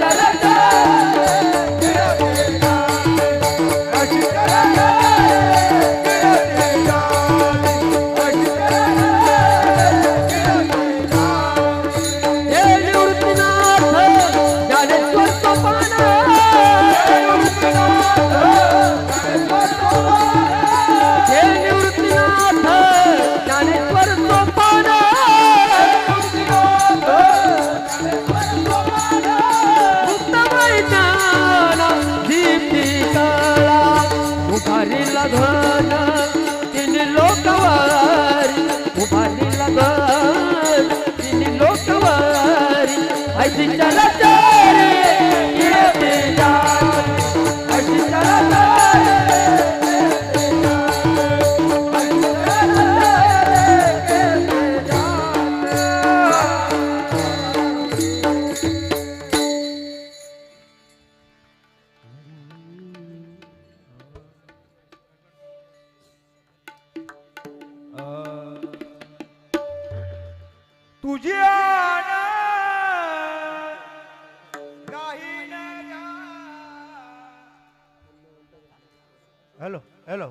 अशी करता hello hello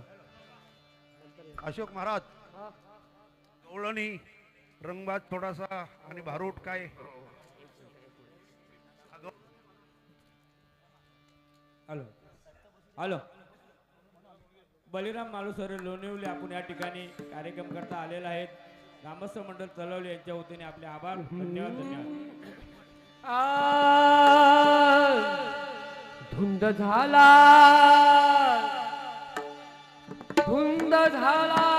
Ashok Maharaj. गवळणी रंगबाज थोडासा आणि भारूट काय? हॅलो. हॅलो. बलिराम मालुसरे लोणिवली आपण या ठिकाणी कार्यक्रम करता आलेला आहेत. ग्रामस्थ मंडळ चलवले यांच्या वतीने आपले आभार. धन्यवाद धन्यवाद. धुंद झाला. धुंद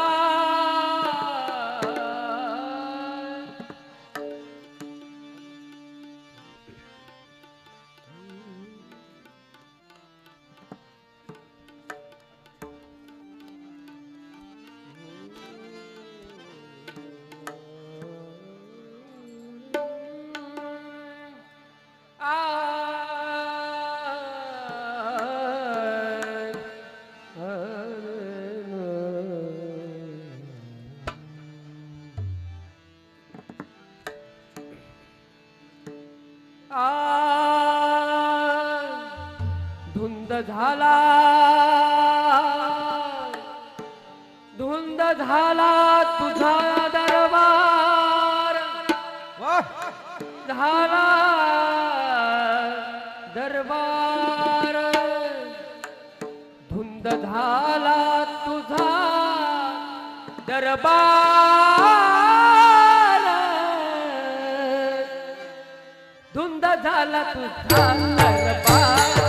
झाला. धुंद झाला तुझा दरबार. झाला दरबार. धुंद झाला तुझा दरबार. धुंद झाला तुझा दरबार.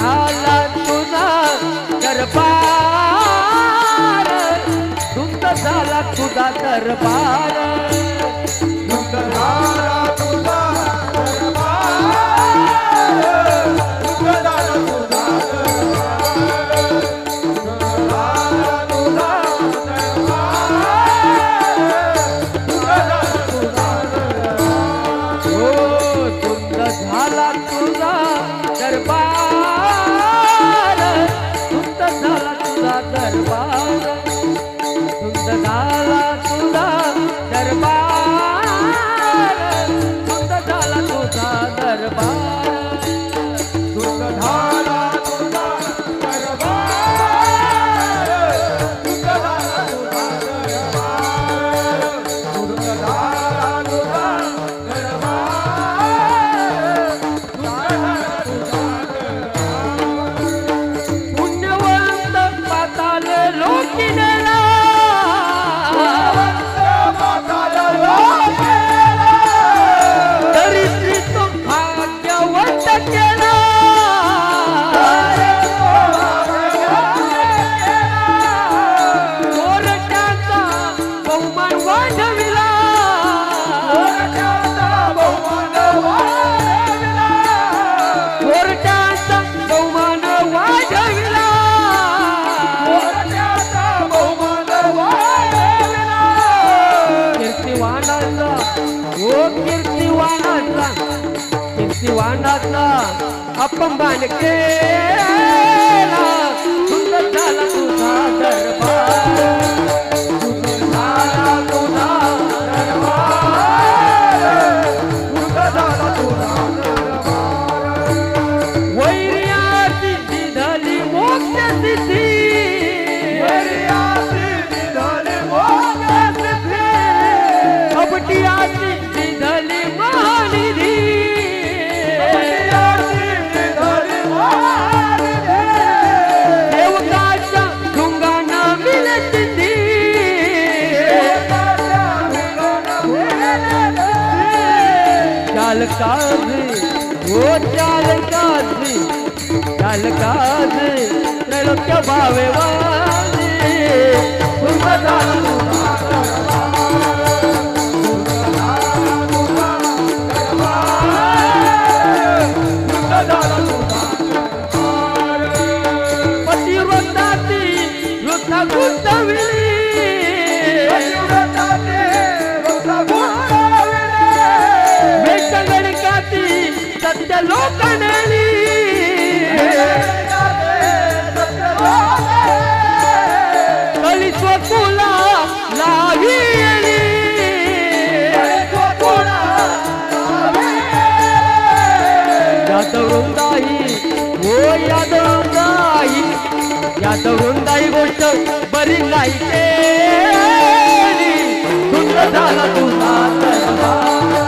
झाला तुझा दरबार. धुंद झाला तुझा दरबार. धुंद झाला अपमान केला सुंदर झाला तुझा दरबार काजी हो चाल काजी चाल काजी त्रैलोक्य भावे वाजी यादव वृंदाई हो, ओ यादव वृंदाई यादव वृंदाई गोष्ट बरी नाही केली. झाला तुझा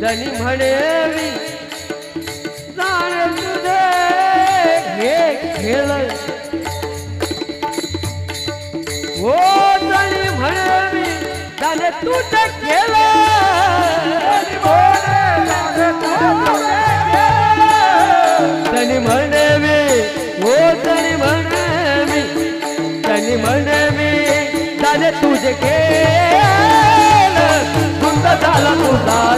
जनी म्हणेवी जाणे तुझे हे खेळ. हो जणी म्हणेवी त्याने तू खेळ. केलं म्हणेवी हो जणी म्हणेवी जणी म्हणेवी त्याने तुझे खेळ. झाला तुझा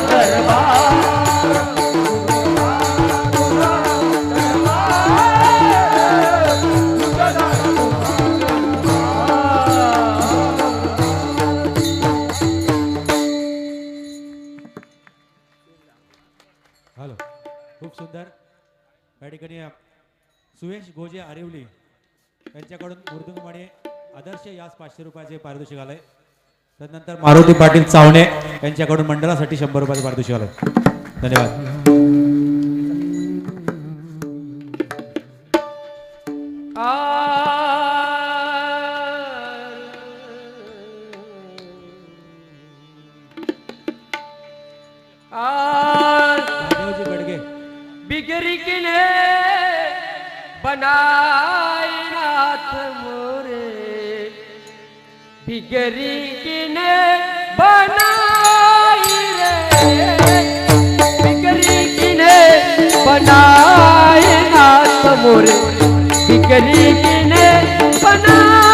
यांच्याकडून मृदुंगमणी आदर्श यास पाचशे रुपयाचे पारितोषिक आलंय. त्यानंतर मारुती पाटील चावणे यांच्याकडून मंडळासाठी शंभर रुपयाचे पारितोषिक आलंय. धन्यवाद. गडगे. बिगरी किने बनाई नाथ मोरे बिगरी किने बनाई रे। बिगरी किने बनाई नाथ मोरे बिगरी किने बनाई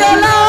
Hello.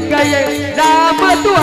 गए राम तू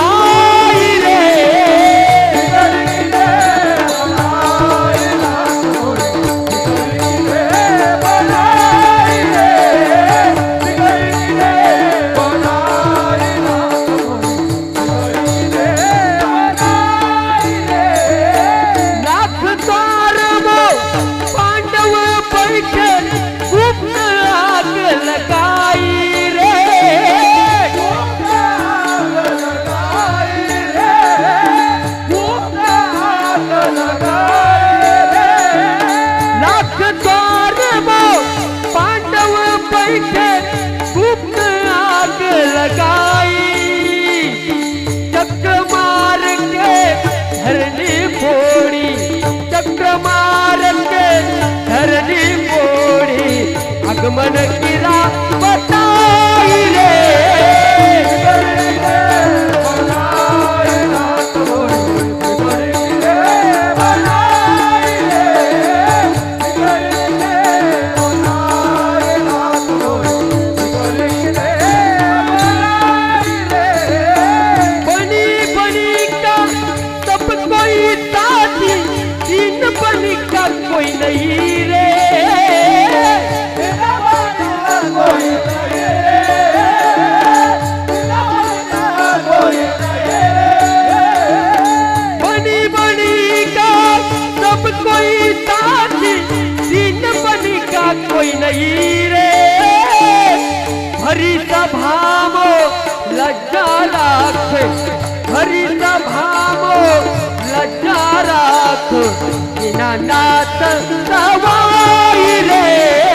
कोई नहीं रे। हरी सभामो लज्जा राख। हरी सभामो लज्जा राख। बिना नात सवाई रे।